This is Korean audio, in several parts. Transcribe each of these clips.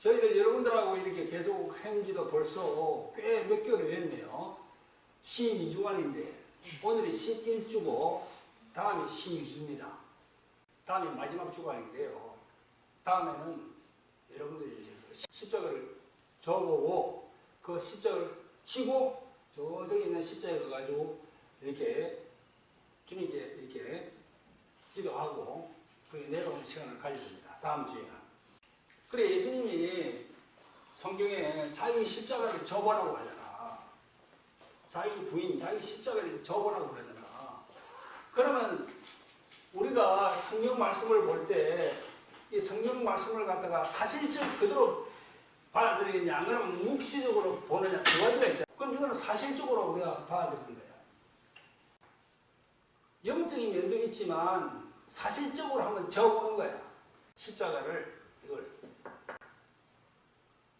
저희들 여러분들하고 이렇게 계속 한 지도 벌써 꽤 몇 개월이 됐네요. 12주간인데, 오늘이 11주고, 다음이 12주입니다. 다음이 마지막 주간인데요. 다음에는 여러분들이 이제 그 십자가를 접어보고, 그 십자가를 치고, 저쪽에 있는 십자가에 가가지고, 이렇게 주님께 이렇게 기도하고, 그렇게 내려오는 시간을 가집니다. 다음 주에는. 그래 예수님이 성경에 자기 십자가를 접어라고 하잖아. 자기 부인, 자기 십자가를 접어라고 그러잖아. 그러면 우리가 성경 말씀을 볼 때 이 성경 말씀을 갖다가 사실적 그대로 받아들이느냐, 안 그러면 묵시적으로 보느냐, 두 가지가 있잖아. 그럼 이거는 사실적으로 우리가 받아들이는 거야. 영적인 면도 있지만 사실적으로 한번 접어보는 거야. 십자가를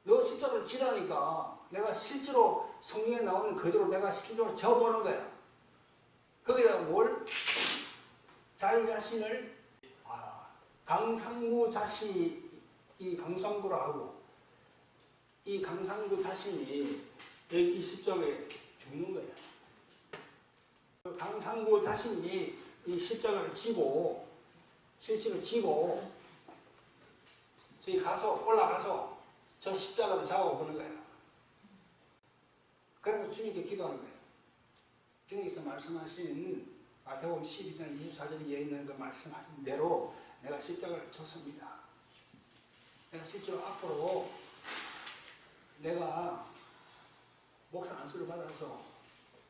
너 십자가를 지라니까 내가 실제로 성경에 나오는 그대로 내가 실제로 접어보는 거야. 거기다 뭘? 자기 자신을 아, 강상구 자신이 이 강상구라 하고 이 강상구 자신이 여기 이 십자가에 죽는 거야. 그 강상구 자신이 이 십자가를 지고 실제로 지고 저기 가서 올라가서 저 십자가를 잡아 보는 거야. 그래서 주님께 기도하는 거야. 주님께서 말씀하신 마태복음 12장 24절에 있는 그 말씀하신 대로 내가 십자가를 쳤습니다. 내가 실제로 앞으로 내가 목사 안수를 받아서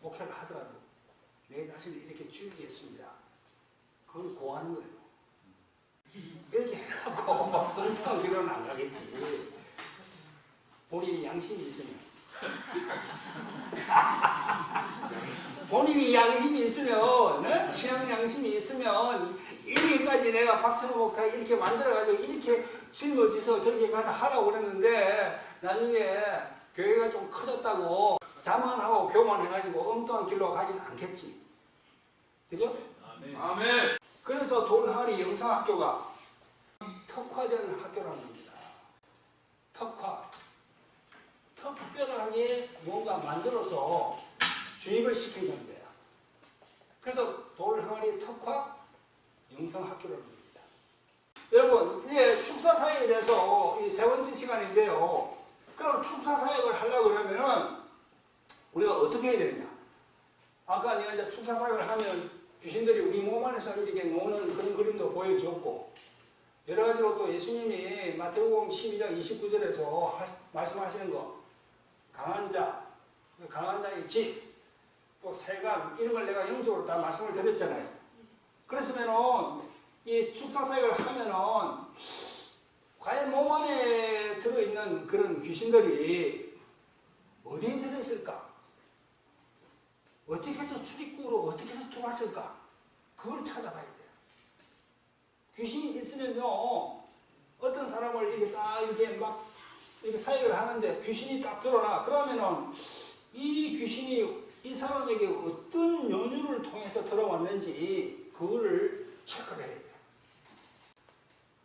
목회를 하더라도 내 자신을 이렇게 죽이겠습니다. 그걸 고하는 거예요. 이렇게 해갖고 엉뚱한 길로는 안 가겠지. 본인이 양심이 있으면. 본인이 양심이 있으면, 네? 신앙 양심이 있으면, 이렇게까지 내가 박찬호 목사가 이렇게 만들어가지고 이렇게 짊어져서 저렇게 가서 하라고 그랬는데, 나중에 교회가 좀 커졌다고 자만하고 교만해가지고 엉뚱한 길로 가지는 않겠지. 그죠? 아멘. 그래서 돌하리 영상학교가 특화된 학교라는 겁니다. 특화. 특별하게 뭔가 만들어서 주입을 시키는 거야. 그래서 돌항아리 특화 영상학교라는 겁니다. 여러분, 이제 축사 사역에 대해서 이세 번째 시간인데요. 그럼 축사 사역을 하려고 그러면은 우리가 어떻게 해야 되느냐? 아까 내가 이제 축사 사역을 하면 귀신들이 우리 몸 안에서 이렇게 노는 그런 그림도 보여줬고 여러 가지로 또 예수님이 마태복음 12장 29절에서 말씀하시는 거 강한 자, 그 강한 자의 집, 또 세감 이런 걸 내가 영적으로 다 말씀을 드렸잖아요. 그랬으면은 이 축사 사역을 하면은 과연 몸 안에 들어있는 그런 귀신들이 어디에 들어있을까? 어떻게 해서 출입구로 어떻게 해서 들어왔을까? 그걸 찾아봐야 돼요. 귀신이 있으면요, 어떤 사람을 이렇게 딱 이렇게 막 이렇게 사역을 하는데 귀신이 딱 드러나. 그러면은 이 귀신이 이 사람에게 어떤 연유를 통해서 들어왔는지 그거를 체크를 해야 돼요.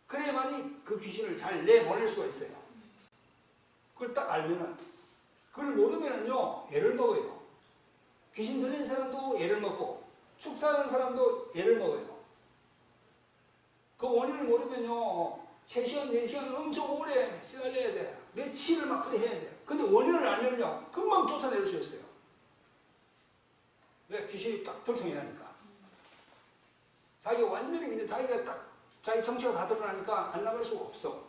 그래야만이 그 귀신을 잘 내보낼 수가 있어요. 그걸 딱 알면은, 그걸 모르면은요, 애를 먹어요. 귀신 들린 사람도 애를 먹고, 축사하는 사람도 애를 먹어요. 그 원인을 모르면요, 3시간, 4시간 엄청 오래 시달려야 돼. 며칠을 막 그래 해야 돼. 근데 원인을 알면요, 금방 쫓아낼 수 있어요. 왜? 귀신이 딱 들통이 나니까. 자기가 완전히 이제 자기가 딱, 자기 정체가 다 드러나니까 안 나갈 수가 없어.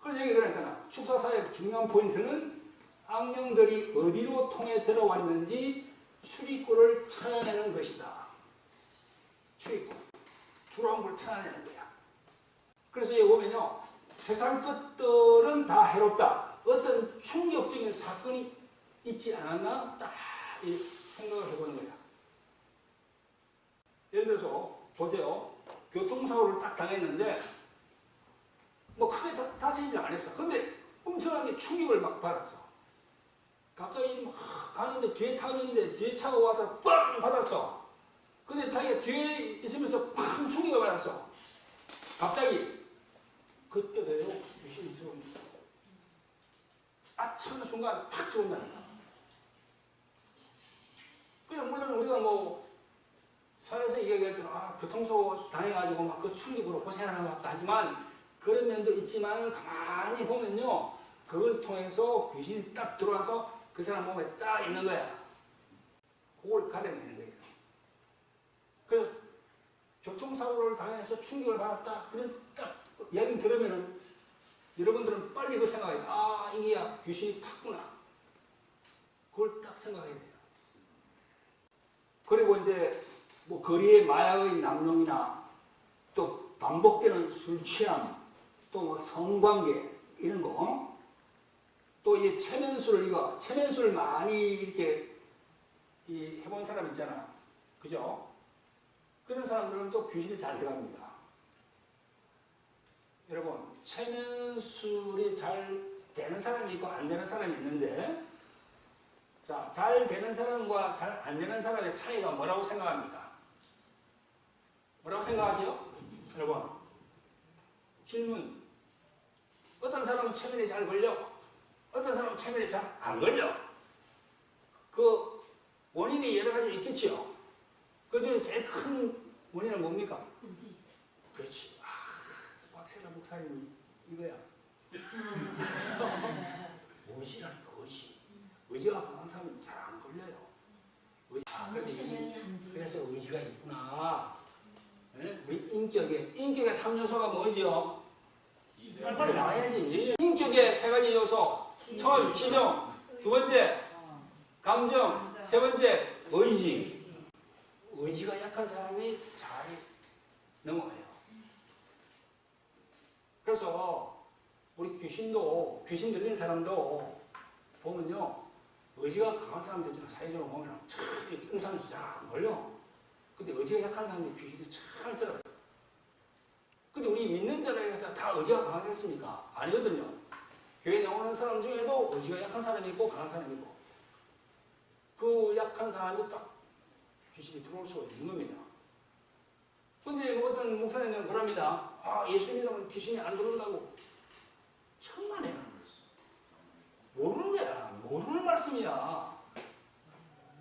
그래서 여기 그랬잖아. 축사사의 중요한 포인트는 악령들이 어디로 통해 들어왔는지 출입구를 찾아내는 것이다. 출입구. 들어온 걸 찾아내는 거야. 그래서 여기 보면요. 세상 것들은 다 해롭다. 어떤 충격적인 사건이 있지 않았나? 딱 생각을 해보는 거야. 예를 들어서, 보세요. 교통사고를 딱 당했는데, 뭐 크게 다, 다치지 않았어. 근데 엄청나게 충격을 막 받았어. 갑자기 막 가는데 뒤에 타는데 뒤에 차가 와서 빵 받았어. 근데 자기가 뒤에 있으면서 팡 충격을 받았어. 갑자기 그때도요 귀신이 들어옵니다. 아차는 순간 팍 들어온다니까. 그냥 물론 우리가 뭐 사회에서 얘기할 때는 아 교통사고 당해가지고 막 그 충격으로 고생하는 것 같다 하지만 그런 면도 있지만 가만히 보면요 그걸 통해서 귀신이 딱 들어와서 그 사람 몸에 딱 있는 거야. 그걸 가려내는 거예요. 그래서 교통사고를 당해서 충격을 받았다. 그런 딱 이야기 들으면은 여러분들은 빨리 그 생각해요. 아 이게 귀신이 탔구나. 그걸 딱 생각해야 돼요. 그리고 이제 뭐 거리에 마약의 남용이나 또 반복되는 술 취함, 또 뭐 성관계 이런 거, 또이 체면술 이거 체면술 많이 이렇게 이 해본 사람 있잖아, 그죠? 그런 사람들은 또 귀신이 잘 들어갑니다. 여러분 체면술이 잘 되는 사람이 있고 안 되는 사람이 있는데 자, 잘 되는 사람과 잘 안 되는 사람의 차이가 뭐라고 생각합니까? 뭐라고 생각하죠? 여러분, 질문. 어떤 사람은 체면이 잘 걸려? 어떤 사람은 체면이 잘 안 걸려? 그 원인이 여러 가지 있겠죠? 그 중에 제일 큰 원인은 뭡니까? 그렇지. 아, 박세라 목사님 이거야. 의지라니까, 의지. 의지가 강한 사람은 잘 안 걸려요. 의지. 아, 이- 그래서 의지가 있구나. 예? 우리 인격의 인격의 3요소가 뭐지요? 빨리 나와야지. 인격의 세 가지 요소. 첫 지정, 두 번째 감정, 세 번째 의지. 의지가 약한 사람이 잘 넘어가요. 그래서 우리 귀신도 귀신 들린 사람도 보면요 의지가 강한 사람들 있잖아 사회적으로 보면 참 응상이 잘안 걸려. 근데 의지가 약한 사람들이 귀신이 잘 들어요. 근데 우리 믿는 자라에 서다 의지가 강하겠습니까? 아니거든요. 교회 나오는 사람 중에도 의지가 약한 사람이 있고 강한 사람이 있고 그 약한 사람이 딱 귀신이 들어올 수가 있는 겁니다. 어떤 목사님은 그럽니다. 아, 예수 믿으면 귀신이 안 들어온다고. 천만에 모르는 거야. 모르는 말씀이야.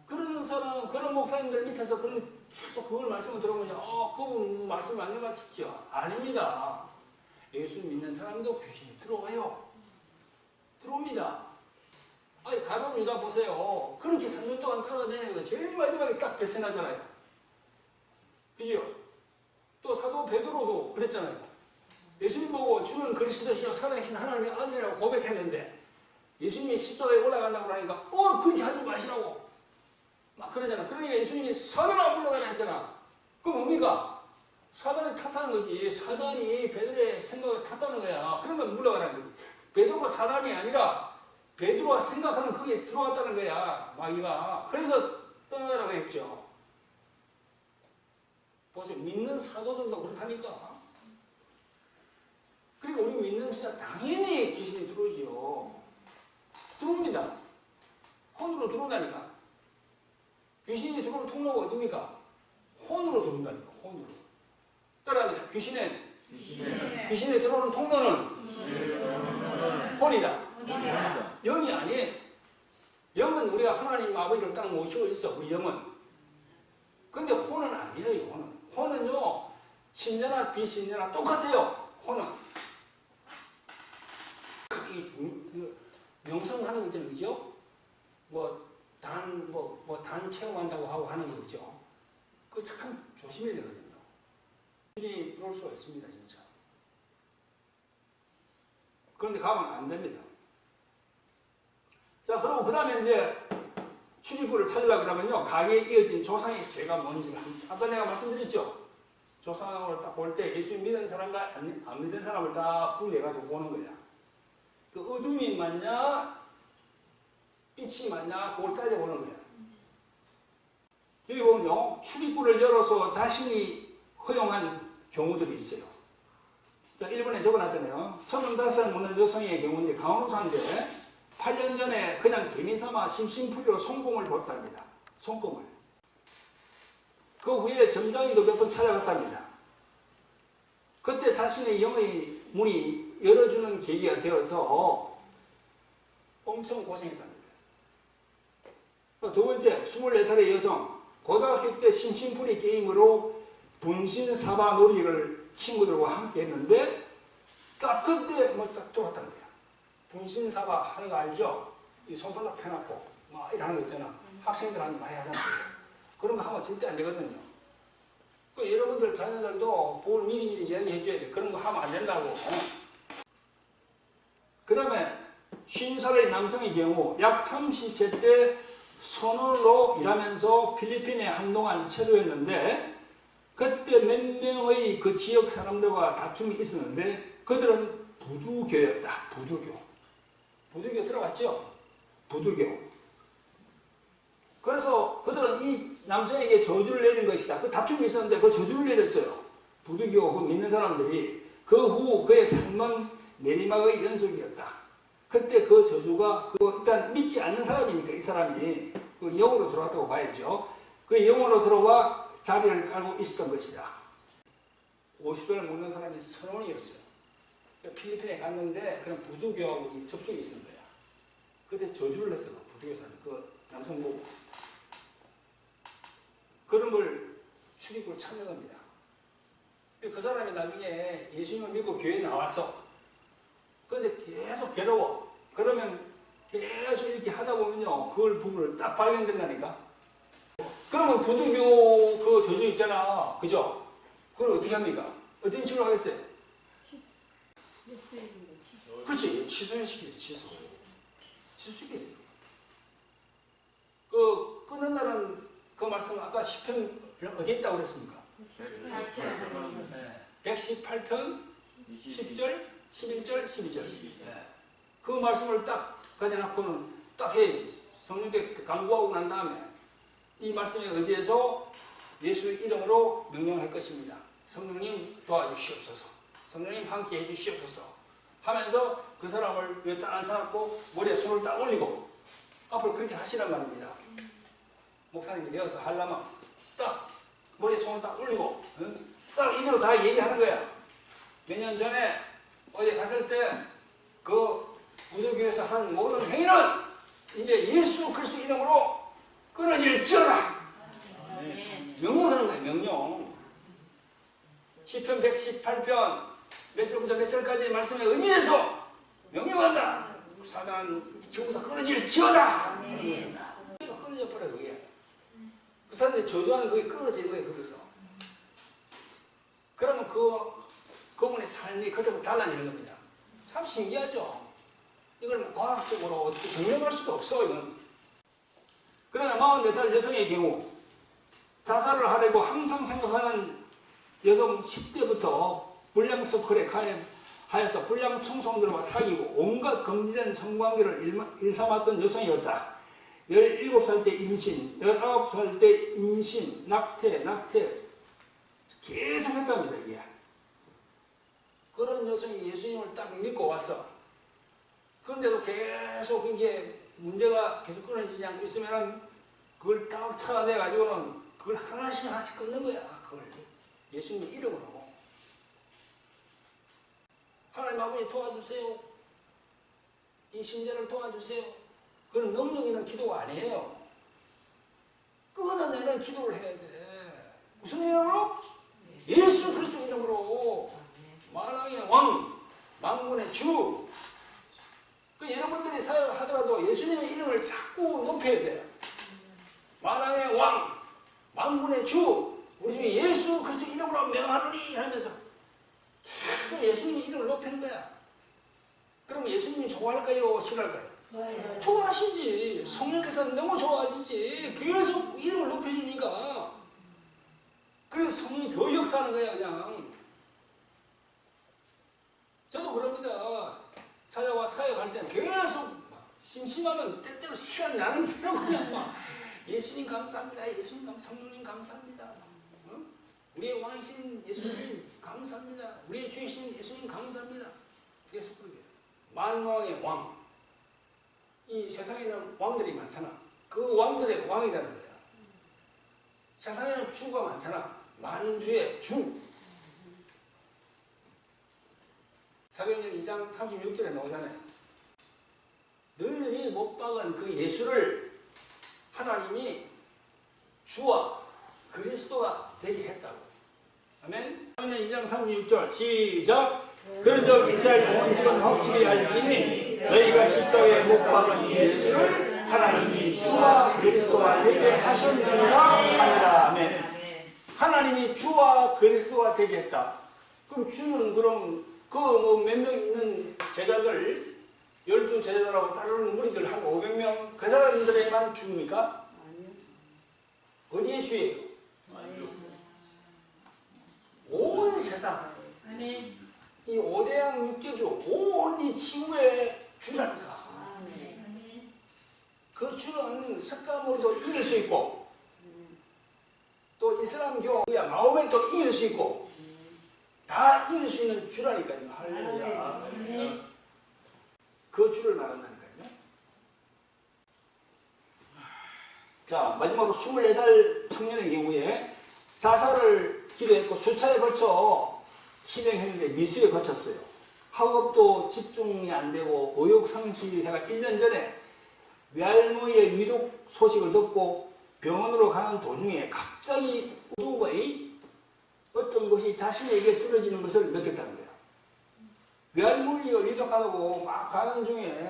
그런 사람, 그런 목사님들 밑에서 그런 계속 그걸 말씀을 들어보면, 어, 그분 말씀 맞는 것 싶죠? 아닙니다. 예수 믿는 사람도 귀신이 들어와요. 들어옵니다. 아니, 가론 유다 보세요. 그렇게 3년 동안 따라다니는 거 제일 마지막에 딱 배신하잖아요. 그죠? 또 사도 베드로도 그랬잖아요. 예수님 보고 주는 그리스도시요 살아계신 하나님의 아들이라고 고백했는데 예수님이 십자가에 올라간다고 하니까 어 그렇게 하지 마시라고 막 그러잖아. 그러니까 예수님이 사단아 물러가라 했잖아. 그 뭡니까? 사단을 탓하는 거지. 사단이 베드로의 생각을 탓하는 거야. 그러면 물러가라는 거지. 베드로가 사단이 아니라 베드로가 생각하는 그게 들어왔다는 거야. 마귀가. 그래서 떠나라고 했죠. 보세요. 믿는 사도들도 그렇다니까. 그리고 우리 믿는 신자 당연히 귀신이 들어오지요. 들어옵니다. 혼으로 들어온다니까. 귀신이 들어오는 통로가 어딥니까? 혼으로 들어온다니까. 혼으로. 따라합니다. 귀신은 귀신이 들어오는 통로는 혼이다. 영이 아니에요. 영은 우리가 하나님 아버지를 딱 모시고 있어. 우리 영은. 근데 혼은 아니에요. 혼은. 혼은요. 신자나 비신자나 똑같아요. 혼은. 이 중, 그거 있잖아요. 그죠? 뭐, 단, 뭐, 뭐, 단 체험한다고 하고 하는 거 있죠? 그거 참 조심해야 되거든요. 일이 들어올 수가 있습니다, 진짜. 그런데 가면 안 됩니다. 자, 그리고 그 다음에 이제 출입구를 찾으려고 그러면요. 가게에 이어진 조상의 죄가 뭔지를 한- 아까 내가 말씀드렸죠? 조상을 딱 볼 때 예수 믿는 사람과 안, 안 믿는 사람을 다 분해가지고 보는 거야. 그 어둠이 맞냐, 빛이 맞냐, 그걸 따져보는 거야. 여기 보면요. 출입구를 열어서 자신이 허용한 경우들이 있어요. 자, 1번에 적어놨잖아요. 35살 먹는 여성의 경우인데 강원도사인데 8년 전에 그냥 재미삼아 심심풀이로 송공을 봤답니다. 송공을. 그 후에 점장이도 몇 번 찾아갔답니다. 그때 자신의 영의 문이 열어주는 계기가 되어서 엄청 고생했답니다. 두 번째, 24살의 여성. 고등학교 때 심심풀이 게임으로 분신사바 놀이를 친구들과 함께 했는데 딱 그때 뭐딱 들어왔다는 거야. 분신사바 하는 거 알죠? 이 손발로 펴놓고 막 이러는 거 있잖아. 학생들한테 많이 하잖아요. 그런 거 하면 절대 안 되거든요. 그 여러분들 자녀들도 뭘 미리미리 이야기해 줘야 돼. 그런 거 하면 안 된다고. 그 다음에 50살의 남성의 경우 약 30세 때 선원으로 일하면서 필리핀에 한동안 체류했는데 그때 몇 명의 그 지역 사람들과 다툼이 있었는데 그들은 부두교였다. 부두교. 부두교 들어봤죠? 부두교. 그래서 그들은 이 남성에게 저주를 내린 것이다. 그 다툼이 있었는데 그 저주를 내렸어요. 그 믿는 사람들이 그 후 그의 삶은 내리막의 연속이었다. 그때 그 저주가 그 일단 믿지 않는 사람이니까 이 사람이 그 영으로 들어왔다고 봐야죠. 그 영으로 들어와 자리를 깔고 있었던 것이다. 50원을 먹는 사람이 선원이었어요. 필리핀에 갔는데 그런 부두교하고 이 접촉이 있는 거야. 그때 저주를 했어. 그 부두교 사람, 그 남성 보고. 그런 걸 출입을 찾는 겁니다. 그 사람이 나중에 예수님을 믿고 교회에 나왔어. 근데 계속 괴로워. 그러면 계속 이렇게 하다 보면요. 그걸 부분을 딱 발견된다니까. 그러면 부두교 그 저주 있잖아. 그죠? 그걸 어떻게 합니까? 어떤 식으로 하겠어요? 그렇지. 취소시키지, 취소. 취소시키지. 그, 끊는다는 그 말씀 아까 10편 어디 있다고 그랬습니까? 네. 118편 10절, 11절, 12절. 네. 그 말씀을 딱 가져놓고는 딱 해야지. 성령께 강구하고 난 다음에 이 말씀에 의지해서 예수 이름으로 명령할 것입니다. 성령님 도와주시옵소서. 성령님 함께 해주시옵소서. 하면서 그 사람을 딱 앉혀놓고 머리에 손을 딱 올리고 앞으로 그렇게 하시란 말입니다. 목사님이 되어서 하려면 딱 머리에 손을 딱 올리고 응? 딱 이대로 다 얘기하는 거야. 몇 년 전에 어디 갔을 때그 무도교에서 한 모든 행위는 이제 예수 그리스도 이름으로 끊어질지어다. 명령하는 거예요. 명령. 시편 118편 몇 절부터 몇 절까지 말씀의 의미에서 명령한다. 사단 지금부터 끊어질지어다. 이거 끊어져 버려 그게. 그 사람들이 저주하는 그게 끊어지는 거예요. 거기서. 그러면 그 그분의 삶이 그때부터 달라지는 겁니다. 참 신기하죠. 이걸 뭐 과학적으로 어떻게 증명할 수도 없어 이건. 그 다음에 44살 여성의 경우 자살을 하려고 항상 생각하는 여성 10대부터 불량 서클에 가입하여서 불량 청소년들과 사귀고 온갖 금지된 성관계를 일삼았던 여성이었다. 17살 때 임신, 19살 때 임신, 낙태, 낙태 계속 했답니다 이게. 그런 여성이 예수님을 딱 믿고 왔어. 그런데도 계속 이게 문제가 계속 끊어지지 않고 있으면 그걸 딱 찾아내 가지고는 그걸 하나씩 하나씩 끊는 거야. 그걸 예수님의 이름으로. 하나님 아버지 도와주세요. 이 신자를 도와주세요. 그건 능력 있는 기도가 아니에요. 끊어내는 기도를 해야 돼. 무슨 이름으로? 예수 그리스도 이름으로. 만왕의 왕, 만군의 주. 그 여러분들이 사역하더라도 예수님의 이름을 자꾸 높여야 돼요. 만왕의 왕, 만군의 주, 우리 중에 예수 그리스도 이름으로 명하노니 하면서 계속 예수님의 이름을 높이는 거야. 그럼 예수님이 좋아할까요? 싫어할까요? 좋아하시지. 성령께서 너무 좋아하시지. 계속 이름을 높여주니까. 그래서 성령이 더 역사하는 거야, 그냥. 저도 그럽니다. 찾아와 사역할 때는 계속 막 심심하면 때때로 시간 나는 대로 그냥 막 예수님 감사합니다. 예수님 감 성령님 감사합니다. 응? 우리의 왕이신 예수님 감사합니다. 우리의 주이신 예수님 감사합니다. 계속 그러게. 만왕의 왕. 이 세상에는 왕들이 많잖아. 그 왕들의 왕이라는 거야. 세상에는 주가 많잖아. 만주의 주. 사도행전 2장 36절에 나오잖아요. 너희들이 못 박은 그 예수를 하나님이 주와 그리스도가 되게 했다고. 아멘. 사도행전 2장 36절 시작. 그런즉 이스라엘 온 집은 확실히 알지니 너희가 십자가에 못 박은 예수를 하나님이 주와 그리스도가 되게 하셨느니라 하니라. 아멘. 하나님이 주와 그리스도가 되게 했다. 그럼 주는 그럼 그 뭐 몇 명 있는 제자들 열두 제자들하고 따르는 무리들 한 500명 그 사람들에만 주입니까? 어디에 주예요? 온 세상. 이 오대양 육제주 온이 지구의 주라니까 아멘. 그 주는 석가모니도 이길 수 있고 또 이슬람교야 마호메도 이길 수 있고 다 이길 수 있는 주라니까요. 할렐루야. 아멘. 그 주를 말한다니까요. 자 마지막으로 24살 청년의 경우에 자살을 기도했고 수차에 걸쳐 실행했는데 미수에 거쳤어요 학업도 집중이 안 되고 의욕 상실해가 1년 전에 외할머니의 위독 소식을 듣고 병원으로 가는 도중에 갑자기 우두의 어떤 것이 자신에게 떨어지는 것을 느꼈다는 거예요. 외할머니가 위독하다고 막 가는 중에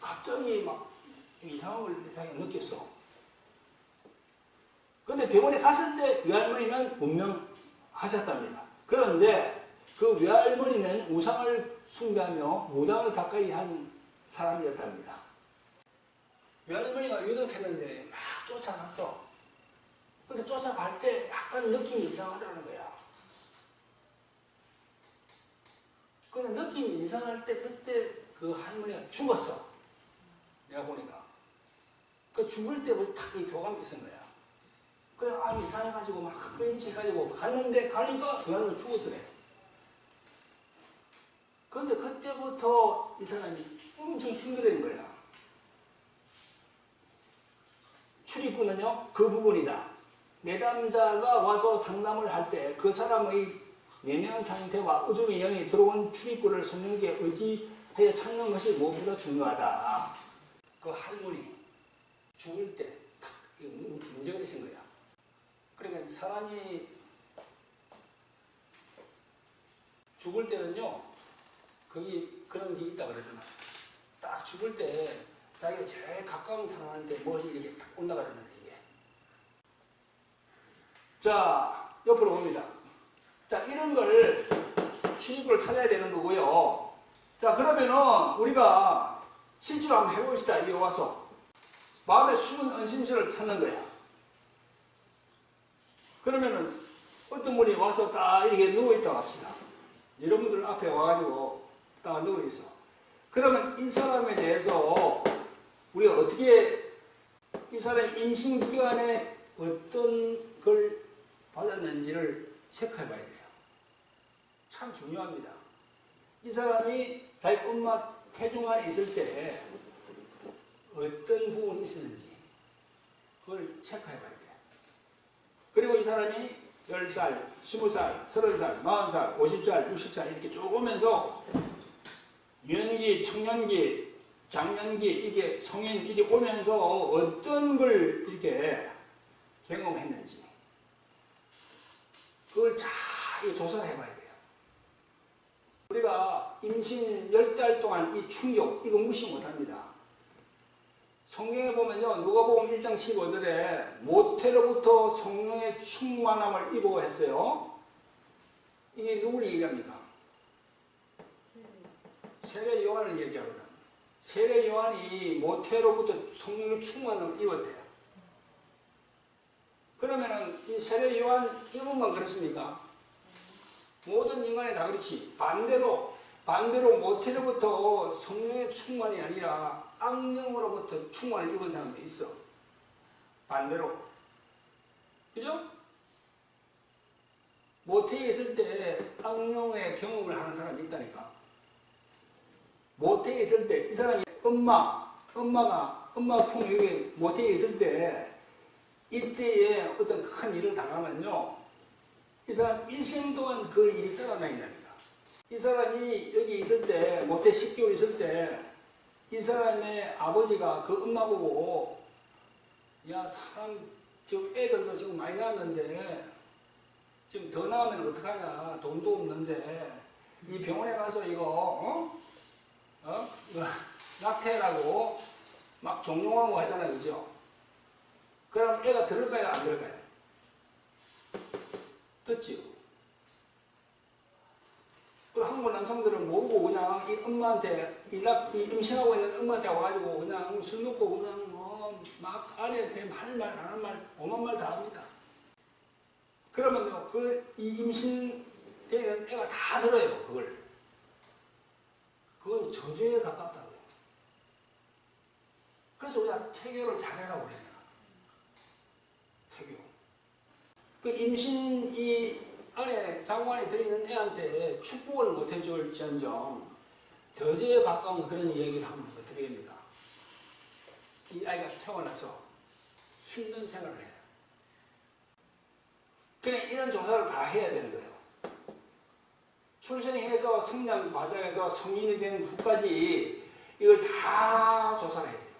갑자기 막걸 자기가 느꼈어. 그런데 병원에 갔을 때 외할머니는 운명하셨답니다. 그런데 그 외할머니는 우상을 숭배하며 무당을 가까이 한 사람이었답니다. 외할머니가 위독했는데 막 쫓아갔어. 근데 쫓아갈 때 약간 느낌이 이상하더라는 거야. 근데 느낌이 이상할 때 그때 그 할머니가 죽었어. 내가 보니까. 그 죽을 때부터 탁이 교감이 있은 거야. 그래, 아, 이상해가지고 막 끌인치가지고 갔는데 가니까 그 할머니 죽었더래. 근데 그때부터 이 사람이 엄청 힘들어진 거야. 출입구는요, 그 부분이다. 내담자가 와서 상담을 할 때 그 사람의 내면 상태와 어둠의 영이 들어온 출입구를 성령께 의지하여 찾는 것이 무엇보다 중요하다. 그 할머니 죽을 때 탁, 이 문제가 있은 거야. 그러니까 사람이 죽을 때는요, 거기 그런 게 있다 그러잖아. 딱 죽을 때 자기가 제일 가까운 사람한테 무엇이 이렇게 딱 올라가잖아, 이게. 자, 옆으로 봅니다. 자, 이런 걸 출입구를 찾아야 되는 거고요. 자, 그러면은 우리가 실제로 한번 해봅시다. 이리 와서. 마음의 숨은 은신처를 찾는 거야. 그러면은 어떤 분이 와서 딱 이렇게 누워있다고 합시다. 여러분들 앞에 와가지고 딱 누워있어. 그러면 이 사람에 대해서 우리가 어떻게 이 사람 임신 기간에 어떤 걸 받았는지를 체크해 봐야 돼요. 참 중요합니다. 이 사람이 자기 엄마 태중 안에 있을 때 어떤 부분이 있었는지 그걸 체크해 봐야 돼요. 그리고 이 사람이 10살, 20살, 30살, 40살, 50살, 60살 이렇게 쭉 오면서 유년기, 청년기, 장년기, 이게 성인 이게 오면서 어떤 걸 이렇게 경험했는지 그걸 잘 조사를 해봐야 돼요. 우리가 임신 10달 동안 이 충격, 이거 무시 못합니다. 성경에 보면요, 누가복음 1장 15절에 모태로부터 성령의 충만함을 입어 했어요. 이게 누구를 얘기합니까? 세례 요한을 얘기하거든. 세례 요한이 모태로부터 성령의 충만함을 입었대요. 그러면은 이 세례 요한 이분만 그렇습니까? 모든 인간이 다 그렇지. 반대로 반대로 모태로부터 성령의 충만이 아니라 악령으로부터 충만을 입은 사람도 있어. 반대로. 그죠? 모태에 있을 때 악령의 경험을 하는 사람이 있다니까. 모태에 있을 때 이 사람이 엄마, 엄마가 엄마 품 여기 모태에 있을 때 이때에 어떤 큰 일을 당하면요 이 사람 일생 동안 그 일이 짜증나니까 이 사람이 여기 있을 때 모태 10개월 있을 때 이 사람의 아버지가 그 엄마 보고 야 사람 지금 애들도 지금 많이 낳았는데 지금 더 낳으면 어떡하냐 돈도 없는데 이 병원에 가서 이거 어? 어? 낙태라고 막 종용하고 하잖아요 그죠? 그럼 애가 들을까요 안 들을까요? 듣지요 그 한국 남성들은 모르고 그냥 이 엄마한테 이 임신하고 있는 엄마한테 와가지고 그냥 술 먹고 그냥 뭐막 아내한테 할 말 안 할 말 오만 말 다 합니다. 그러면요 그이 임신되는 애가 다 들어요 그걸. 그건 저주에 가깝다고. 그래서 우리가 태교를 잘해라고 그래요. 태교. 그 임신 이 안에 안에 들어있는 애한테 축복을 못 해줄지언정 저주에 가까운 그런 얘기를 하면 어떻게 됩니까? 이 아이가 태어나서 힘든 생활을 해요. 그냥 이런 조사를 다 해야 되는 거예요. 출생해서 성장 과정에서 성인이 된 후까지 이걸 다 조사를 해야 돼요.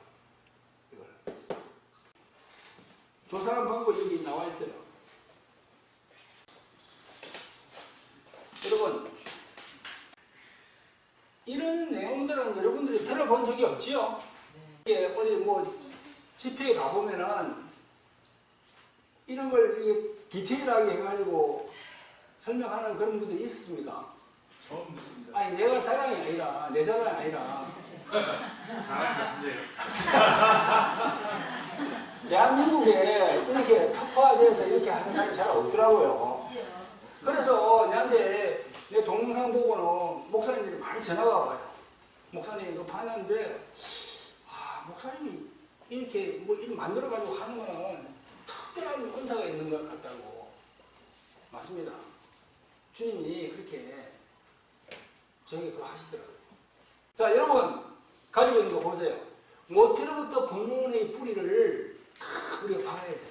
이걸. 조사하는 방법이 여기 나와 있어요. 여러분, 이런 내용들은 여러분들이 들어본 적이 없지요? 이게 어디 뭐 집회에 가보면은 이런 걸 디테일하게 해가지고 설명하는 그런 분들이 있습니까? 처음 듣습니다. 아니, 내가 자랑이 아니라, 내 자랑이 아니라, 잘한 것인데요. 대한민국에 이렇게 특화돼서 이렇게 하는 사람이 잘 없더라고요. 그래서 내한테 내 동영상 보고는 목사님들이 많이 전화가 와요. 목사님 이거 봤는데 아 목사님이 이렇게 뭐 일 만들어 가지고 하는 거는 특별한 은사가 있는 것 같다고 맞습니다. 주님이 그렇게 저에게 그거 하시더라고요. 자 여러분 가지고 있는 거 보세요. 모태로부터 본론의 뿌리를 다 우리가 봐야 돼요.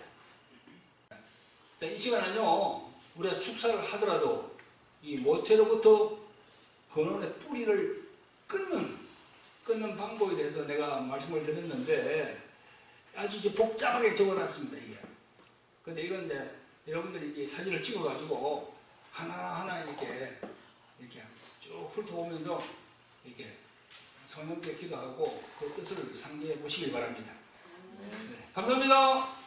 자, 이 시간은요, 우리가 축사를 하더라도 이 모태로부터 근원의 뿌리를 끊는, 끊는 방법에 대해서 내가 말씀을 드렸는데 아주 이제 복잡하게 적어놨습니다, 이게. 근데 이건 이제 여러분들이 이게 사진을 찍어가지고 하나하나 이렇게, 이렇게 쭉 훑어보면서 이렇게 성령께 기도하고 그 뜻을 상기해 보시기 바랍니다. 네, 감사합니다.